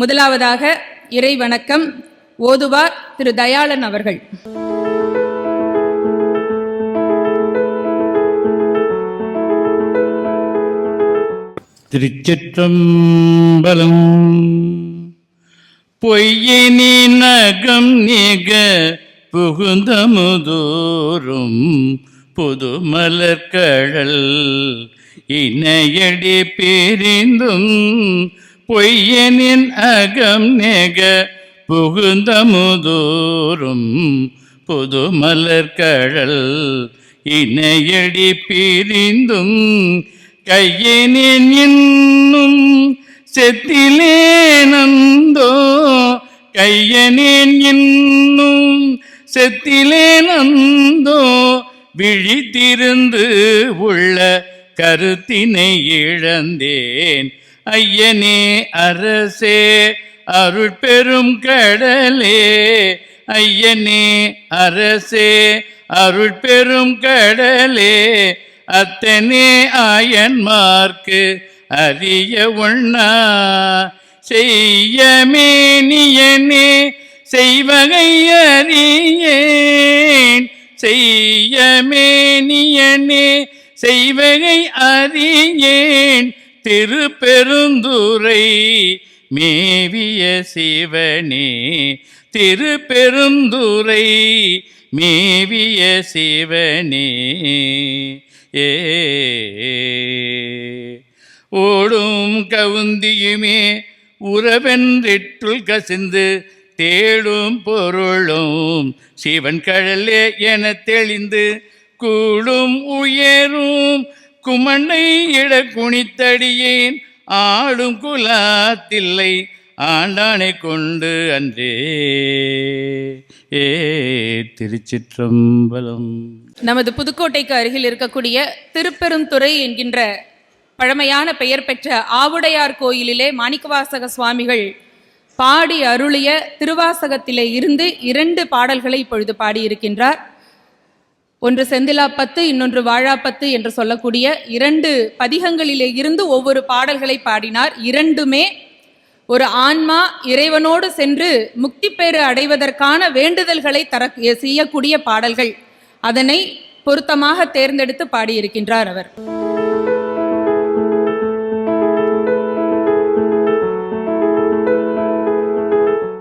முதலாவதாக இறை வணக்கம் ஓதுவார் திரு தயாளன் அவர்கள். திருச்சிற்றம்பலம். பொய்யினி நகம் நிக புகுந்தமுதோறும் புதுமலர்கழல். இணையடி பிரிந்தும் பொய்யனின் அகம் நெக புகுந்தமுதோறும் புது மலர்கழல் இணையடி பிரிந்தும் கையனின் இன்னும் செத்திலே நந்தோ கையனேன் இன்னும் செத்திலே நந்தோ விழித்திருந்து உள்ள கருத்தினை இழந்தேன். ஐயனே அரசே அருட்பெரும் கடலே. ஐயனே அரசே அருட்பெரும் கடலே. அத்தனே ஆயன்மார்க்கு அரிய உண்ணா. செய்யமேனியனே செய்வகை அறியேன். செய்யமேனியனே செய்வகை அறியேன். திரு பெருந்துரை மேவிய சிவனே. திரு பெருந்துரை மேவிய சிவனே. ஏ. ஓடும் கவுந்தியுமே உறவென்றிற்றுள் கசிந்து தேடும் பொருளும் சிவன் கழலே என தெளிந்து கூடும் உயரும் குமண்ணை இட குனித்தடியேன். ஆடும் குலாத்தில்லை ஆண்டானை கொண்டு அன்றே. ஏ திருச்சிற்றம்பலம். நமது புதுக்கோட்டைக்கு அருகில் இருக்கக்கூடிய திருப்பெருந்துறை என்கின்ற பழமையான பெயர் பெற்ற ஆவுடையார் கோயிலிலே மாணிக்கவாசக சுவாமிகள் பாடி அருளிய திருவாசகத்திலே இருந்து இரண்டு பாடல்களை இப்பொழுது பாடியிருக்கின்றார். ஒன்று செந்திலாப்பத்து இன்னொன்று வாழாப்பத்து என்று சொல்லக்கூடிய இரண்டு பதிகங்களிலே இருந்து ஒவ்வொரு பாடல்களை பாடினார். இரண்டுமே ஒரு ஆன்மா இறைவனோடு சென்று முக்தி பேறு அடைவதற்கான வேண்டுதல்களை தர செய்யக்கூடிய பாடல்கள். அதனை பொருத்தமாக தேர்ந்தெடுத்து பாடியிருக்கின்றார் அவர்.